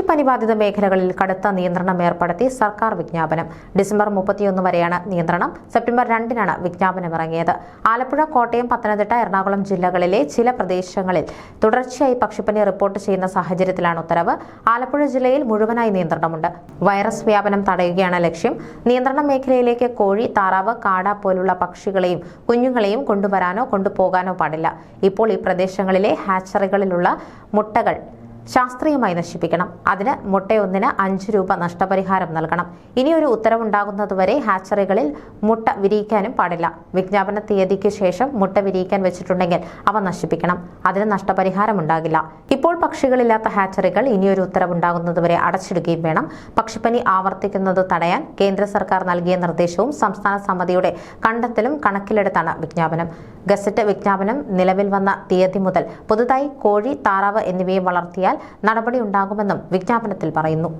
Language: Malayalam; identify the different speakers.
Speaker 1: പക്ഷിപ്പനി ബാധിത മേഖലകളിൽ കടുത്ത നിയന്ത്രണം ഏർപ്പെടുത്തി സർക്കാർ വിജ്ഞാപനം. ഡിസംബർ മുപ്പത്തിയൊന്ന് വരെയാണ് നിയന്ത്രണം. സെപ്റ്റംബർ രണ്ടിനാണ് വിജ്ഞാപനം ഇറങ്ങിയത്. ആലപ്പുഴ കോട്ടയം പത്തനംതിട്ട എറണാകുളം ജില്ലകളിലെ ചില പ്രദേശങ്ങളിൽ തുടർച്ചയായി പക്ഷിപ്പനി റിപ്പോർട്ട് ചെയ്യുന്ന സാഹചര്യത്തിലാണ് ഉത്തരവ്. ആലപ്പുഴ ജില്ലയിൽ മുഴുവനായി നിയന്ത്രണമുണ്ട്. വൈറസ് വ്യാപനം തടയുകയാണ് ലക്ഷ്യം. നിയന്ത്രണ മേഖലയിലേക്ക് കോഴി താറാവ് കാട പോലുള്ള പക്ഷികളെയും കുഞ്ഞുങ്ങളെയും കൊണ്ടുവരാനോ കൊണ്ടുപോകാനോ പാടില്ല. ഇപ്പോൾ ഈ പ്രദേശങ്ങളിലെ ഹാച്ചറികളിലുള്ള മുട്ടകൾ ശാസ്ത്രീയമായി നശിപ്പിക്കണം. അതിന് മുട്ടയൊന്നിന് അഞ്ച് രൂപ നഷ്ടപരിഹാരം നൽകണം. ഇനിയൊരു ഉത്തരവുണ്ടാകുന്നതുവരെ ഹാച്ചറികളിൽ മുട്ട വിരിയിക്കാനും പാടില്ല. വിജ്ഞാപന തീയതിക്ക് ശേഷം മുട്ട വിരിയിക്കാൻ വെച്ചിട്ടുണ്ടെങ്കിൽ അവ നശിപ്പിക്കണം. അതിന് നഷ്ടപരിഹാരം ഉണ്ടാകില്ല. ഇപ്പോൾ പക്ഷികളില്ലാത്ത ഹാച്ചറികൾ ഇനിയൊരു ഉത്തരവുണ്ടാകുന്നതുവരെ അടച്ചിടുകയും വേണം. പക്ഷിപ്പനി ആവർത്തിക്കുന്നത് തടയാൻ കേന്ദ്ര സർക്കാർ നൽകിയ നിർദ്ദേശവും സംസ്ഥാന സമിതിയുടെ കണ്ടെത്തലും കണക്കിലെടുത്താണ് വിജ്ഞാപനം. ഗസറ്റ് വിജ്ഞാപനം നിലവിൽ വന്ന തീയതി മുതൽ പുതുതായി കോഴി താറാവ് എന്നിവയെ വളർത്തിയാൽ നടപടിയുണ്ടാകുമെന്നും വിജ്ഞാപനത്തിൽ പറയുന്നു.